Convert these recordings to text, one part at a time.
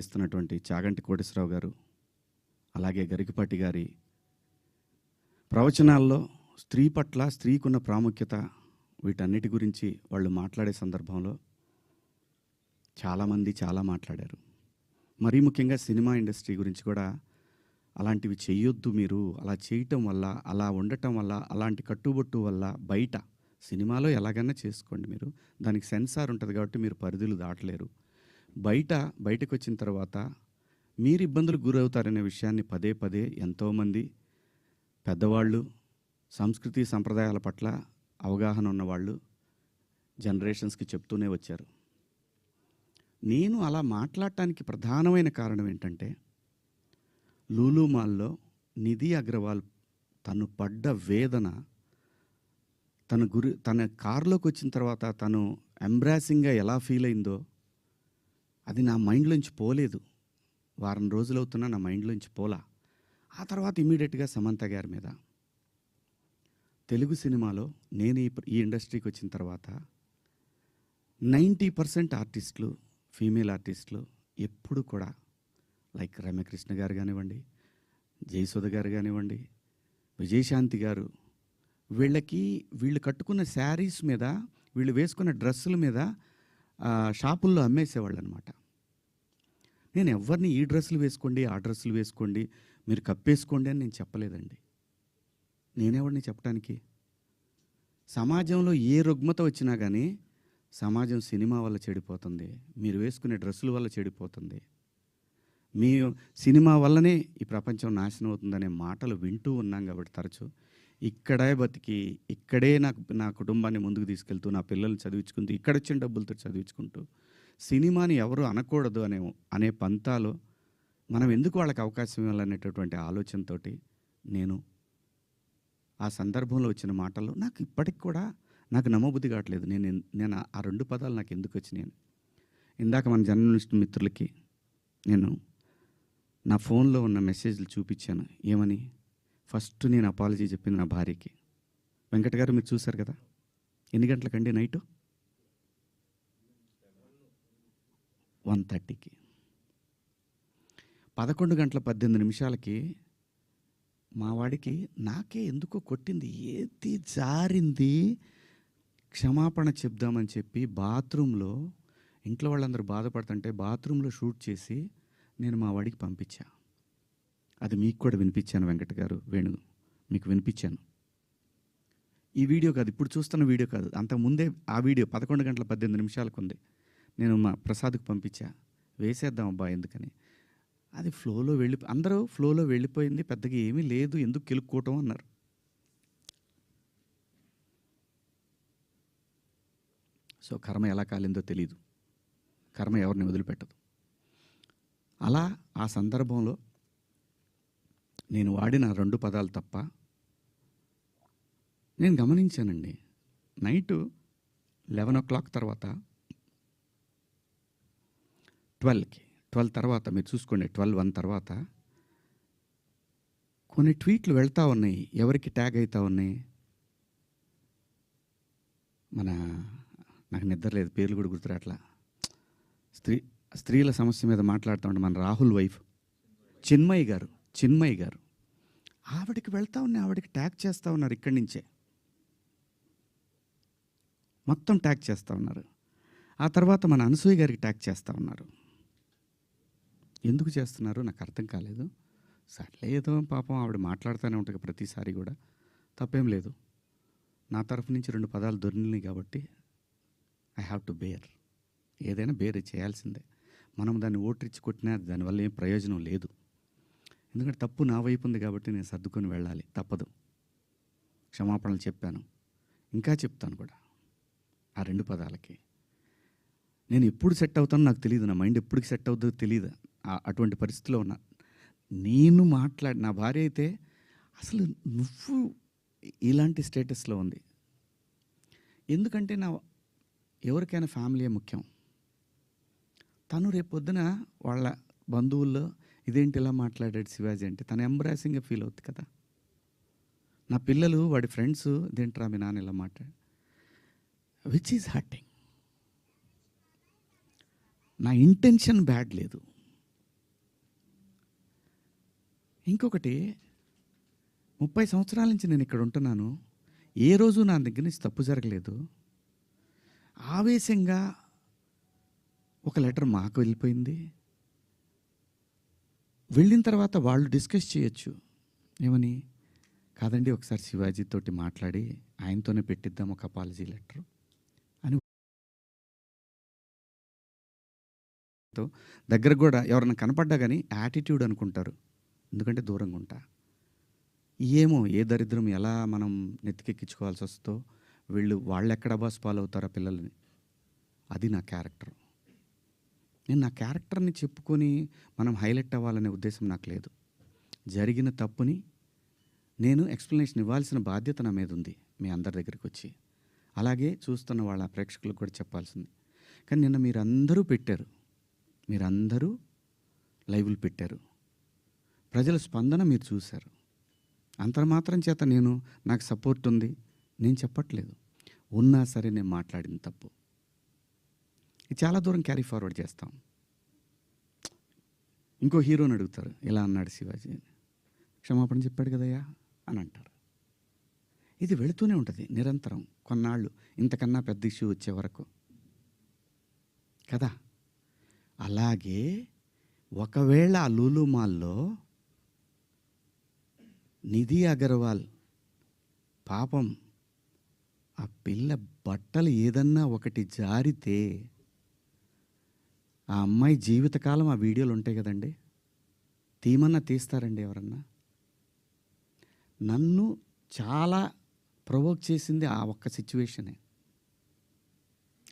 ఇస్తున్నటువంటి చాగంటి కోటేశ్వరరావు గారు అలాగే గరికపాటి గారి ప్రవచనాల్లో స్త్రీ పట్ల స్త్రీకున్న ప్రాముఖ్యత వీటన్నిటి గురించి వాళ్ళు మాట్లాడే సందర్భంలో చాలామంది చాలా మాట్లాడారు. మరీ ముఖ్యంగా సినిమా ఇండస్ట్రీ గురించి కూడా అలాంటివి చెయ్యొద్దు మీరు అలా చేయటం వల్ల అలా ఉండటం వల్ల అలాంటి కట్టుబొట్టు వల్ల బయట సినిమాలో ఎలాగైనా చేసుకోండి మీరు. దానికి సెన్సార్ ఉంటుంది కాబట్టి మీరు పరిధులు దాటలేరు. బయట బయటకు వచ్చిన తర్వాత మీరు ఇబ్బందులకు గురవుతారనే విషయాన్ని పదే పదే ఎంతోమంది పెద్దవాళ్ళు సంస్కృతి సంప్రదాయాల పట్ల అవగాహన ఉన్నవాళ్ళు జనరేషన్స్కి చెప్తూనే వచ్చారు. నేను అలా మాట్లాడటానికి ప్రధానమైన కారణం ఏంటంటే లూలు మాల్లో నిధి అగ్రవాల్ తను పడ్డ వేదన తన గురి తన కారులోకి వచ్చిన తర్వాత తను ఎంబ్రాసింగ్గా ఎలా ఫీల్ అయిందో అది నా మైండ్లోంచి పోలేదు. వారం రోజులు అవుతున్నా నా మైండ్లోంచి పోలా. ఆ తర్వాత ఇమీడియట్గా సమంత గారి మీద. తెలుగు సినిమాలో నేను ఈ ఈ ఇండస్ట్రీకి వచ్చిన తర్వాత నైంటీ పర్సెంట్ ఆర్టిస్టులు ఫీమేల్ ఆర్టిస్టులు ఎప్పుడు కూడా లైక్ రమ్యకృష్ణ గారు కానివ్వండి జయసుధ గారు కానివ్వండి విజయశాంతి గారు వీళ్ళకి వీళ్ళు కట్టుకున్న శారీస్ మీద వీళ్ళు వేసుకున్న డ్రెస్సుల మీద షాపుల్లో అమ్మేసేవాళ్ళు అనమాట నేను ఎవరిని ఈ డ్రెస్సులు వేసుకోండి ఆ డ్రెస్సులు వేసుకోండి మీరు కప్పేసుకోండి అని నేను చెప్పలేదండి. నేనెవడిని చెప్పడానికి సమాజంలో ఏ రుగ్మత వచ్చినా కానీ సమాజం సినిమా వల్ల చెడిపోతుంది మీరు వేసుకునే డ్రెస్సుల వల్ల చెడిపోతుంది. మీ సినిమా వల్లనే ఈ ప్రపంచం నాశనం అవుతుందనే మాటలు వింటూ ఉన్నాం కాబట్టి తరచు. ఇక్కడే బతికి ఇక్కడే నాకు నా కుటుంబాన్ని ముందుకు తీసుకెళ్తూ నా పిల్లల్ని చదివించుకుంటూ ఇక్కడ వచ్చిన డబ్బులతో చదివించుకుంటూ సినిమాని ఎవరు అనకూడదు అనే అనే పంతాలో మనం ఎందుకు వాళ్ళకి అవకాశం ఇవ్వాలనేటటువంటి ఆలోచనతో నేను ఆ సందర్భంలో వచ్చిన మాటలు నాకు ఇప్పటికి కూడా నాకు నమ్మబుద్ధి కావట్లేదు. నేను నేను ఆ- రెండు పదాలు నాకు ఎందుకు వచ్చినాయి ఇందాక మన జర్నలిస్ట్ మిత్రులకి నేను నా ఫోన్లో ఉన్న మెసేజ్లు చూపించాను. ఏమని? ఫస్ట్ నేను అపాలజీ చెప్పింది నా భార్యకి. వెంకట గారు మీరు చూశారు కదా? ఎన్ని గంటలకండి నైటు? వన్ థర్టీకి. పదకొండు గంటల పద్దెనిమిది నిమిషాలకి మా వాడికి నాకే ఎందుకో కొట్టింది ఏది జారింది? క్షమాపణ చెప్దామని చెప్పి బాత్రూంలో ఇంట్లో వాళ్ళందరూ బాధపడుతుంటే బాత్రూంలో షూట్ చేసి నేను మా వాడికి పంపించా. అది మీకు కూడా వినిపించాను వెంకట గారు వేణు మీకు వినిపించాను. ఈ వీడియో కాదు ఇప్పుడు చూస్తున్న వీడియో కాదు అంతకుముందే ఆ వీడియో పదకొండు గంటల పద్దెనిమిది నిమిషాలకు ఉంది. నేను మా ప్రసాద్కి పంపించా. వేసేద్దాం అబ్బా ఎందుకని. అది ఫ్లోలో వెళ్ళి అందరూ ఫ్లోలో వెళ్ళిపోయింది పెద్దగా ఏమీ లేదు ఎందుకు కెలుక్కోవటం అన్నారు. సో కర్మ ఎలా కాలిందో తెలియదు కర్మ ఎవరిని వదిలిపెట్టదు. అలా ఆ సందర్భంలో నేను వాడిన రెండు పదాలు తప్ప నేను గమనించానండి. నైటు లెవెన్ ఓ క్లాక్ తర్వాత ట్వెల్వ్కి. ట్వెల్వ్ తర్వాత మీరు చూసుకోండి ట్వెల్వ్ వన్ తర్వాత. కొన్ని ట్వీట్లు వెళ్తూ ఉన్నాయి. ఎవరికి ట్యాగ్ అవుతూ ఉన్నాయి? మన నాకు నిద్ర లేదు పేర్లు కూడా గుర్తురాట్లా. స్త్రీ స్త్రీల సమస్య మీద మాట్లాడుతూ ఉంటే మన రాహుల్ వైఫ్. చిన్మయ్య గారు చిన్మయ్య గారు. ఆవిడకి వెళ్తా ఉన్నాయి ఆవిడకి ట్యాగ్ చేస్తూ ఉన్నారు ఇక్కడి నుంచే. మొత్తం ట్యాగ్ చేస్తూ ఉన్నారు. ఆ తర్వాత మన అనసూయ గారికి ట్యాగ్ చేస్తూ ఉన్నారు. ఎందుకు చేస్తున్నారు? నాకు అర్థం కాలేదు. సర్లే ఏదో పాపం ఆవిడ మాట్లాడుతూనే ఉంటుంది ప్రతిసారి కూడా. తప్పేం లేదు. నా తరఫు నుంచి రెండు పదాలు దొరికినాయి కాబట్టి ఐ హ్యావ్ టు బేర్ ఏదైనా బేర్ చేయాల్సిందే. మనం దాన్ని ఓటరిచ్చి కొట్టినా దానివల్ల ఏం ప్రయోజనం లేదు. ఎందుకంటే తప్పు నా వైపు ఉంది కాబట్టి నేను సర్దుకొని వెళ్ళాలి. తప్పదు. క్షమాపణలు చెప్పాను. ఇంకా చెప్తాను కూడా. ఆ రెండు పదాలకి. నేను ఎప్పుడు సెట్ అవుతానో నాకు తెలియదు నా మైండ్ ఎప్పుడు సెట్ అవుతుందో తెలియదు అటువంటి పరిస్థితిలో ఉన్నా. నేను మాట్లాడి నా భార్య అయితే అసలు నువ్వు ఇలాంటి స్టేటస్లో ఉంది. ఎందుకంటే నా ఎవరికైనా ఫ్యామిలీయే ముఖ్యం. తను రేపొద్దున వాళ్ళ బంధువుల్లో ఇదేంటి ఇలా మాట్లాడాడు శివాజీ అంటే తను ఎంబ్రాసింగ్గా ఫీల్ అవుతుంది కదా. నా పిల్లలు వాడి ఫ్రెండ్స్ ఇదేంట్రా మీ నాన్న ఇలా మాట్లాడు విచ్ ఈజ్ హర్టింగ్ నా ఇంటెన్షన్ బ్యాడ్ లేదు. ఇంకొకటి ముప్పై సంవత్సరాల నుంచి నేను ఇక్కడ ఉంటున్నాను. ఏ రోజు నా దగ్గర నుంచి తప్పు జరగలేదు. ఆవేశంగా ఒక లెటర్ మాకు వెళ్ళిపోయింది. వెళ్ళిన తర్వాత వాళ్ళు డిస్కస్ చేయొచ్చు. ఏమని? కాదండి ఒకసారి శివాజీ తోటి మాట్లాడి ఆయనతోనే పెట్టిద్దాం ఒక అపాలజీ లెటర్ అని. దగ్గర కూడా ఎవరైనా కనపడ్డా కానీ యాటిట్యూడ్ అనుకుంటారు. ఎందుకంటే దూరంగా ఉంటా. ఏమో ఏ దరిద్రం ఎలా మనం నెత్తికెక్కించుకోవాల్సి వస్తుందో వీళ్ళు వాళ్ళు ఎక్కడ బాస్ ఫాలో పిల్లల్ని. అది నా క్యారెక్టర్ నేను నా క్యారెక్టర్ని చెప్పుకొని మనం హైలైట్ అవ్వాలనే ఉద్దేశం నాకు లేదు. జరిగిన తప్పుని నేను ఎక్స్ప్లెనేషన్ ఇవ్వాల్సిన బాధ్యత నా మీద ఉంది మీ అందరి దగ్గరికి వచ్చి. అలాగే చూస్తున్న వాళ్ళ ప్రేక్షకులకు కూడా చెప్పాల్సింది. కానీ నిన్న మీరందరూ పెట్టారు. మీరందరూ లైవ్లు పెట్టారు. ప్రజల స్పందన మీరు చూశారు. అంతర్మాత్రం చేత నేను నాకు సపోర్ట్ ఉంది. నేను చెప్పట్లేదు. ఉన్నా సరే నేను మాట్లాడిన తప్పు. చాలా దూరం క్యారీ ఫార్వర్డ్ చేస్తాం. ఇంకో హీరోని అడుగుతారు ఇలా అన్నాడు శివాజీ? క్షమాపణ చెప్పాడు కదయ్యా అని అంటారు. ఇది వెళుతూనే ఉంటుంది నిరంతరం. కొన్నాళ్ళు ఇంతకన్నా పెద్ద ఇష్యూ వచ్చే వరకు. కదా? అలాగే ఒకవేళ ఆ లూలు మాల్లో నిధి అగర్వాల్ పాపం ఆ పిల్ల బట్టలు ఏదన్నా ఒకటి జారితే ఆ అమ్మాయి జీవితకాలం ఆ వీడియోలు ఉంటాయి కదండి? తీమన్నా తీస్తారండి ఎవరన్నా? నన్ను చాలా ప్రొవోక్ చేసింది ఆ ఒక్క సిచ్యువేషనే.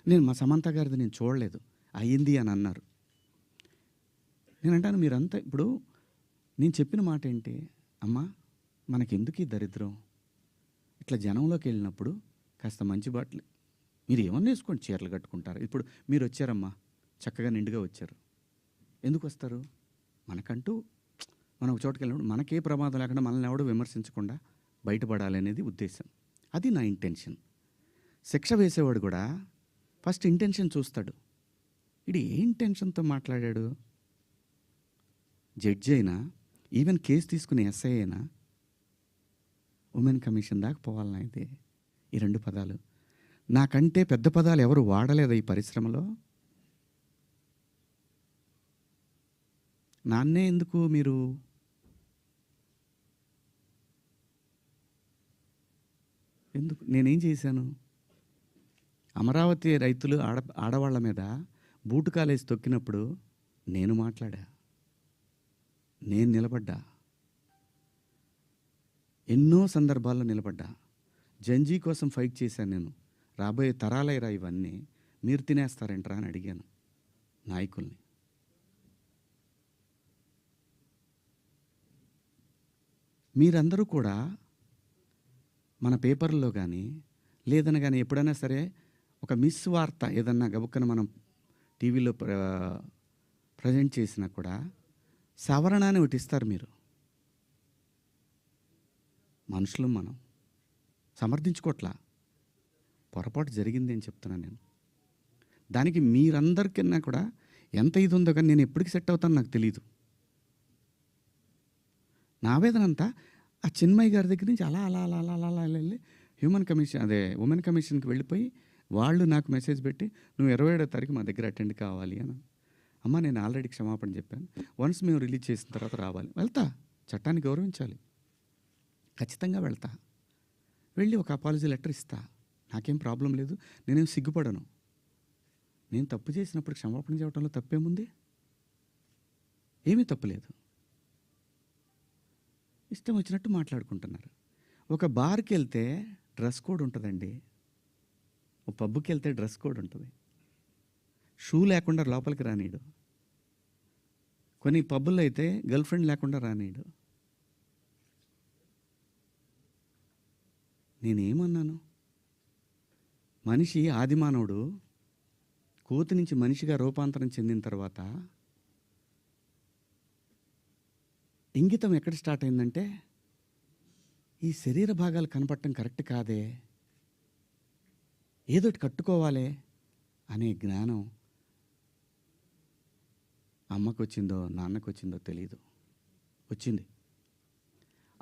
నేను మా సమంత గారిది నేను చూడలేదు. అయ్యింది అని అన్నారు. నేను అంటాను మీరంతా ఇప్పుడు నేను చెప్పిన మాట ఏంటి అమ్మా మనకెందుకు ఈ దరిద్రం? ఇట్లా జనంలోకి వెళ్ళినప్పుడు కాస్త మంచి బట్టలు మీరు ఏమన్నా వేసుకోండి చీరలు కట్టుకుంటారు. ఇప్పుడు మీరు వచ్చారమ్మా చక్కగా నిండుగా వచ్చారు. ఎందుకు వస్తారు? మనకంటూ మనం ఒక చోటుకి వెళ్ళినప్పుడు మనకే ప్రమాదం లేకుండా మనల్ని ఎవడో విమర్శించకుండా బయటపడాలి అనేది ఉద్దేశం. అది నా ఇంటెన్షన్. శిక్ష వేసేవాడు కూడా ఫస్ట్ ఇంటెన్షన్ చూస్తాడు. ఇది ఏ ఇంటెన్షన్తో మాట్లాడాడు? జడ్జి అయినా ఈవెన్ కేసు తీసుకునే ఎస్ఐ అయినా ఉమెన్ కమిషన్ దాకా పోవాలన్నా అయితే ఈ రెండు పదాలు. నాకంటే పెద్ద పదాలు ఎవరు వాడలేదు ఈ పరిశ్రమలో? నాన్నే ఎందుకు మీరు? ఎందుకు? నేనేం చేశాను? అమరావతి రైతులు ఆడ ఆడవాళ్ళ మీద బూటు కాలేజ్ తొక్కినప్పుడు నేను మాట్లాడా? నేను నిలబడ్డా? ఎన్నో సందర్భాల్లో నిలబడ్డా. జంజీ కోసం ఫైట్ చేశాను నేను. రాబోయే తరాలైరా ఇవన్నీ. మీరు తినేస్తారంటరా అని అడిగాను నాయకుల్ని. మీరందరూ కూడా మన పేపర్లో కానీ లేదన కానీ ఎప్పుడైనా సరే ఒక మిస్ వార్త ఏదన్నా గబుక్కన మనం టీవీలో ప్ర ప్రజెంట్ చేసినా కూడా సవరణ అని ఒకటి ఇస్తారు మీరు. మనుషులు మనం. సమర్థించుకోట్లా. పొరపాటు జరిగింది అని చెప్తున్నాను నేను. దానికి మీరందరికన్నా కూడా ఎంత ఇది ఉందో కానీ నేను ఎప్పటికి సెట్ అవుతానో నాకు తెలియదు నా ఆవేదన అంతా ఆ చిన్మయ్య గారి దగ్గర నుంచి అలా అలా అలా అలా అలా అలా వెళ్ళి హ్యూమన్ కమిషన్ అదే ఉమెన్ కమిషన్కి వెళ్ళిపోయి వాళ్ళు నాకు మెసేజ్ పెట్టి నువ్వు ఇరవై ఏడో తారీఖు మా దగ్గర అటెండ్ కావాలి అని. అమ్మ నేను ఆల్రెడీ క్షమాపణ చెప్పాను. వన్స్ మేము రిలీజ్ చేసిన తర్వాత రావాలి. వెళ్తా. చట్టాన్ని గౌరవించాలి. ఖచ్చితంగా వెళ్తా. వెళ్ళి ఒక అపాలజీ లెటర్ ఇస్తా. నాకేం ప్రాబ్లం లేదు. నేనేం సిగ్గుపడను. నేను తప్పు చేసినప్పుడు క్షమాపణ చేయడంలో తప్పేముంది? ఏమీ తప్పులేదు ఇష్టం వచ్చినట్టు మాట్లాడుకుంటున్నారు. ఒక బార్కి వెళ్తే డ్రెస్ కోడ్ ఉంటుందండి. ఒక పబ్కి వెళ్తే డ్రెస్ కోడ్ ఉంటుంది. షూ లేకుండా లోపలికి రానీడు. కొన్ని పబ్బుల్లో అయితే గర్ల్ ఫ్రెండ్ లేకుండా రానీడు. నేనేమన్నాను? మనిషి ఆదిమానవుడు కోతి నుంచి మనిషిగా రూపాంతరం చెందిన తర్వాత ఇంగితం ఎక్కడ స్టార్ట్ అయిందంటే ఈ శరీర భాగాలు కనపడటం కరెక్ట్ కాదే ఏదోటి కట్టుకోవాలి అనే జ్ఞానం అమ్మకు వచ్చిందో నాన్నకు వచ్చిందో తెలియదు వచ్చింది.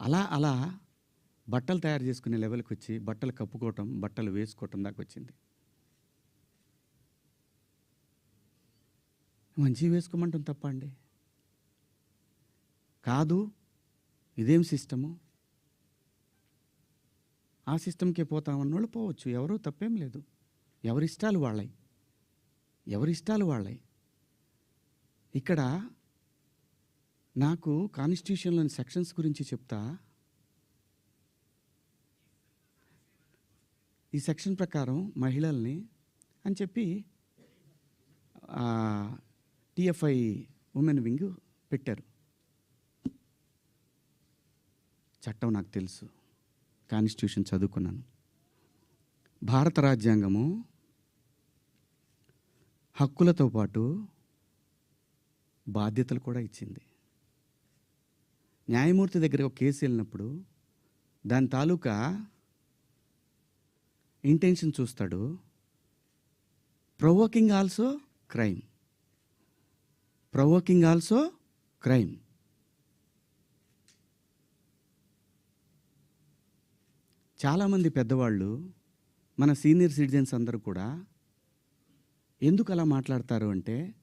అలా అలా బట్టలు తయారు చేసుకునే లెవెల్కి వచ్చి బట్టలు కప్పుకోవటం బట్టలు వేసుకోవటం దాకా వచ్చింది. మంచివి వేసుకోమంటాం తప్ప అండి. కాదు ఇదేం సిస్టము? ఆ సిస్టమ్కే పోతామన్న వాళ్ళు పోవచ్చు. ఎవరూ తప్పేం లేదు. ఎవరిష్టాలు వాళ్ళై ఎవరిష్టాలు వాళ్ళై ఇక్కడ నాకు కాన్స్టిట్యూషన్లోని సెక్షన్స్ గురించి చెప్తా. ఈ సెక్షన్ ప్రకారం మహిళల్ని అని చెప్పి టిఎఫ్ఐ ఉమెన్ వింగ్ పెట్టారు. చట్టం నాకు తెలుసు. కాన్స్టిట్యూషన్ చదువుకున్నాను. భారత రాజ్యాంగము హక్కులతో పాటు బాధ్యతలు కూడా ఇచ్చింది. న్యాయమూర్తి దగ్గర ఒక కేసు వెళ్ళినప్పుడు దాని తాలూకా ఇంటెన్షన్ చూస్తాడు. Provoking also crime provoking also crime చాలామంది పెద్దవాళ్ళు మన సీనియర్ సిటిజన్స్ అందరూ కూడా ఎందుకు అలా మాట్లాడతారు అంటే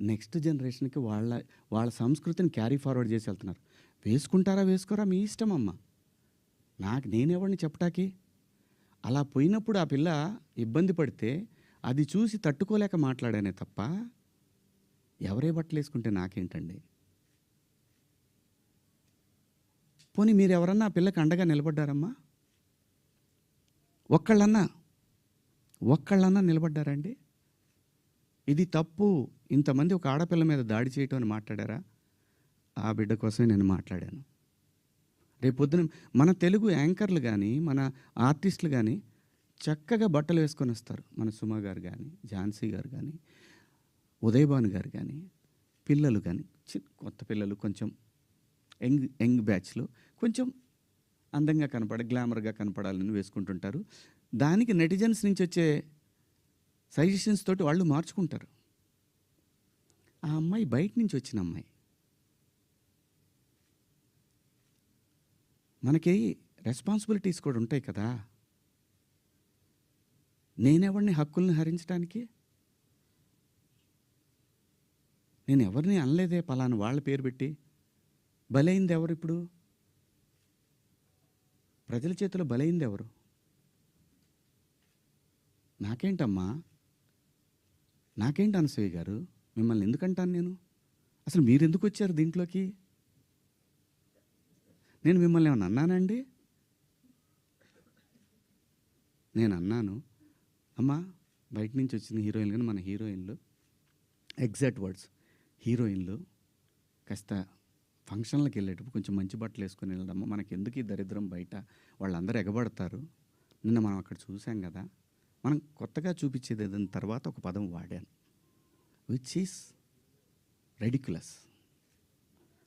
నెక్స్ట్ జనరేషన్కి వాళ్ళ వాళ్ళ సంస్కృతిని క్యారీ ఫార్వర్డ్ చేసి వెళ్తున్నారు. వేసుకుంటారా వేసుకోరా మీ ఇష్టం అమ్మ. నాకు నేనెవరిని చెప్పటాకి అలా పోయినప్పుడు ఆ పిల్ల ఇబ్బంది పడితే అది చూసి తట్టుకోలేక మాట్లాడానే తప్ప ఎవరే బట్టలు వేసుకుంటే నాకేంటండి? పోనీ మీరు ఎవరన్నా ఆ పిల్లకి అండగా నిలబడ్డారమ్మా? ఒక్కళ్ళన్నా? ఒక్కళ్ళన్నా నిలబడ్డారండి? ఇది తప్పు. ఇంతమంది ఒక ఆడపిల్ల మీద దాడి చేయటం అని మాట్లాడారా? ఆ బిడ్డ కోసమే నేను మాట్లాడాను. రేపొద్దున మన తెలుగు యాంకర్లు కానీ మన ఆర్టిస్టులు కానీ చక్కగా బట్టలు వేసుకొని వస్తారు. మన సుమ గారు కానీ ఝాన్సీ గారు కానీ ఉదయభాను గారు కానీ పిల్లలు కానీ కొత్త పిల్లలు కొంచెం యంగ్ యంగ్ బ్యాచ్లో కొంచెం అందంగా కనపడ గ్లామర్గా కనపడాలని వేసుకుంటుంటారు. దానికి నెటిజన్స్ నుంచి వచ్చే సజెషన్స్ తోటి వాళ్ళు మార్చుకుంటారు. ఆ అమ్మాయి బయట నుంచి వచ్చిన అమ్మాయి మనకి రెస్పాన్సిబిలిటీస్ కూడా ఉంటాయి కదా. నేనెవరిని హక్కుల్ని హరించడానికి నేను ఎవరిని అనలేదే పలానా వాళ్ళ పేరు పెట్టి. బలైంది ఎవరు ఇప్పుడు? ప్రజల చేతిలో బలైంది ఎవరు నాకేంటమ్మా? నాకేంటి అనసూయ గారు? మిమ్మల్ని ఎందుకంటాను నేను? అసలు మీరు ఎందుకు వచ్చారు దీంట్లోకి? నేను మిమ్మల్ని ఏమన్నా అన్నానండి? నేను అన్నాను అమ్మా బయట నుంచి వచ్చిన హీరోయిన్లు కానీ మన హీరోయిన్లు ఎగ్జాక్ట్ వర్డ్స్ హీరోయిన్లు కాస్త ఫంక్షన్లకు వెళ్ళేటప్పుడు కొంచెం మంచి బట్టలు వేసుకొని వెళ్దాము మనకి ఎందుకు ఈ దరిద్రం బయట? వాళ్ళందరూ ఎగబడతారు. నిన్న మనం అక్కడ చూసాం కదా మనం కొత్తగా చూపించేది ఏదైనా తర్వాత ఒక పదం వాడాను విచ్ ఈస్ రెడిక్యులస్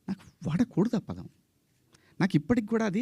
నాకు వాడకూడదు ఆ పదం. నాకు ఇప్పటికి కూడా అది